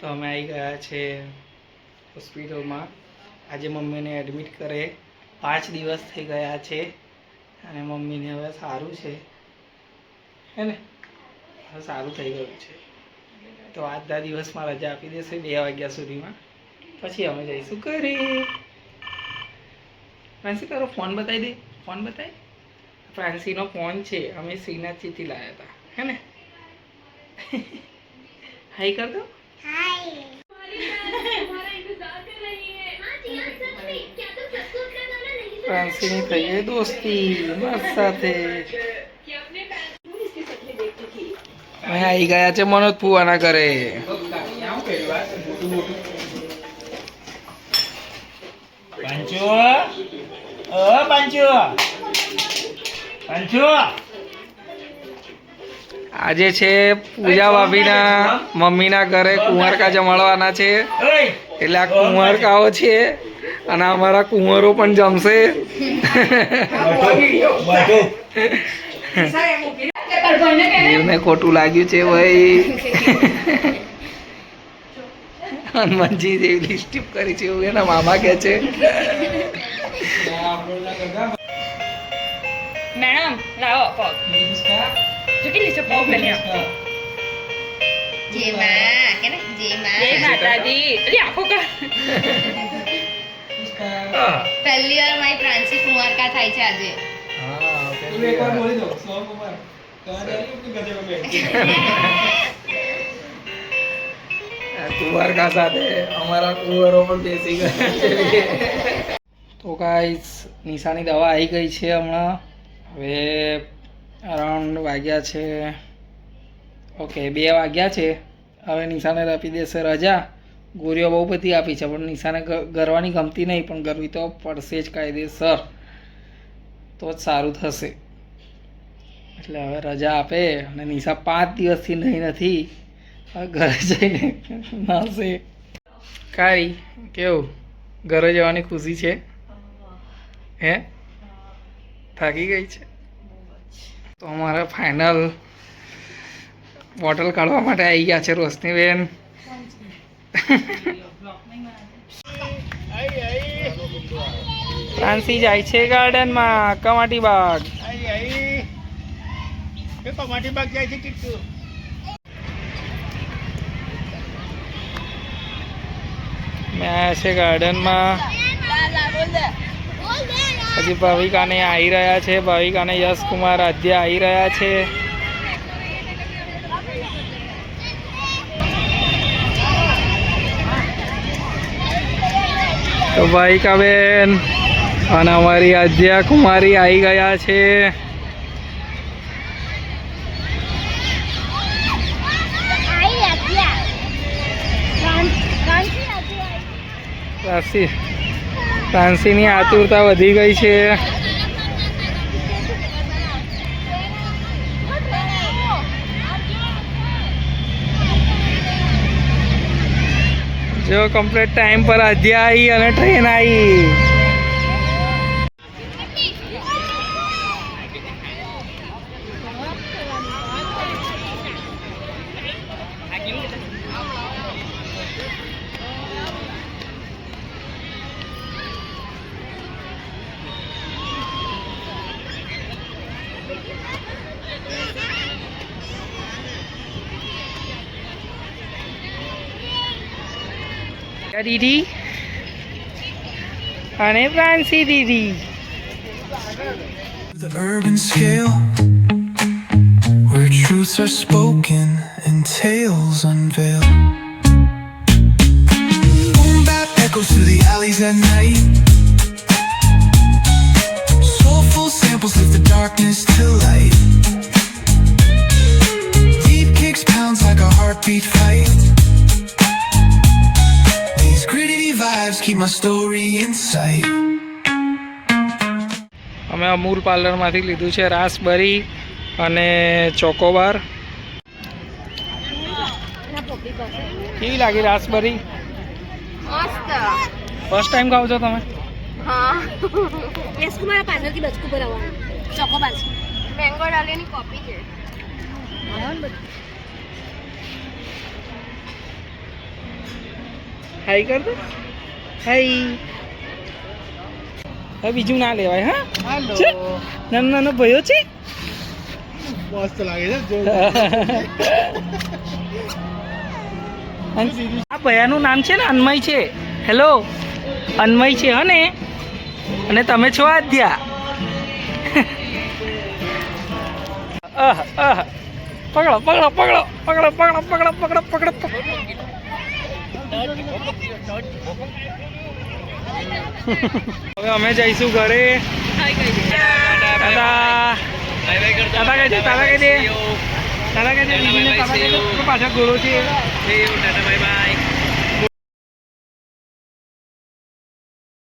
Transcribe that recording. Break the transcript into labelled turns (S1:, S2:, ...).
S1: તો અમે આવી ગયા છે હોસ્પિટલમાં. આજે મમ્મીને એડમિટ કરે. પાંચ દિવસ થઈ ગયા છે અને મમ્મીને હવે સારું છે. હે ને? હવે સારું થઈ ગયું છે. તો આજના દિવસમાં રજા આપી દેશે બે વાગ્યા સુધીમાં. પછી અમે જઈશું ઘરે. ફ્રાન્સી, તારો ફોન બતાવી દે. ફોન બતાવી ફ્રાન્સીનો ફોન છે. અમે શ્રીનાથજીથી લાવ્યા હતા. હે ને? હાઈ કર દો. ફ્રાન્સીની થઈ ગઈ દોસ્તી, બસ સાથે. આવી ગયા છે મનોજ ફુવાના ઘરે.
S2: પાંચો પાંચો પાંચો
S1: આજે છે પૂજા ભાભીના મમ્મીના ઘરે કુંવરકા જમાડવાના છે. એટલે આ કુંવરકાઓ છે અને અમારા કુંવરો પણ જમશે.
S2: બધું
S1: ખોટું લાગ્યું છે ભાઈ. હનુમાનજી જેવી લિસ્ટિપ કરી છે, એવું એના મામા કે છે.
S3: મેડમ લાવો પગ. જો કેટલી છે પગ પહેલી
S4: જય માં કે ને? જય માં.
S3: જય માતાજી. અલી આખો કા
S4: પહેલી વાર મારી પ્રાંસી કુંવારકા થાય છે આજે.
S1: કુંવરકા સાથે અમારા કુંવરો પણ બેસી ગયા તો ગાઈસ નિશાની દવા આવી ગઈ છે હમણાં. હવે અરાઉન્ડ વાગ્યા છે. ઓકે બે વાગ્યા છે. હવે નિશાને આપી દેશે રજા. ગોરીઓ બહુ બધી આપી છે પણ નિશાને ગરવાની ગમતી નહીં પણ ગરવી તો પડશે જ કાયદેસર. તો જ સારું થશે. એટલે હવે રજા આપે અને નિશા પાંચ દિવસથી નહીં નથી. ઘરે જઈને નાશે કાઈ કેવું? ઘરે જવાની ખુશી છે? હે? થાકી ગઈ છે? તો અમારે ફાઇનલ બોટલ કાઢવા માટે આવી ગયા છે રોશનીબેન. ફ્રાન્સી જાય છે ગાર્ડનમાં કમાટી બાગ.
S2: કમાટી બાગ જાય છે
S1: મેં આવ્યા છે ગાર્ડનમાં હજી ભાવિકાને આવી રહ્યા છે. ભાવિકાને યશકુમાર આદ્ય આવી રહ્યા છે. તો ભાવિકાબેન અને અમારી આદ્યા કુમારી આવી ગયા છે. ફ્રાન્સી ફ્રાન્સીની આતુરતા વધી ગઈ છે. જો કમ્પ્લીટ ટાઈમ પર આવી અને ટ્રેન આવી દીદી અને ફ્રાન્સી દીદી
S5: The urban scale, where truths are spoken and tales unveiled. Boom bap echoes through the alleys at night. Soulful samples lift the darkness to light. Deep kicks pounds like a heartbeat fight. Vibes keep my story in sight.
S1: અમે અમૂલ પાર્લરમાંથી લીધું છે raspberry અને ચોકોબાર. કેવી લાગી raspberry? First time ખાવ છો તમે?
S4: હા.
S3: બચકું
S4: મેંગો ડાલીની કોપી છે.
S1: હાઈ કર દે. હાઈ. હવે બીજું ના લેવાય હા? નાનો નાનો ભયો છે?
S2: મસ્ત લાગે છે જો
S1: આ ભયાનું નામ છે ને અન્મય છે. હેલો અન્મય છે હને અને તમે છો આદ્યા. અહ અહ. પકડો પકડો પકડો પકડો પકડો પકડો પકડો પકડો પકડો. હવે અમે જઈશું ઘરે. તારા દાદા કહે છે તારા કહે છે. દાદા કહે છે પાછા ગોરો છે.
S2: Tata bye bye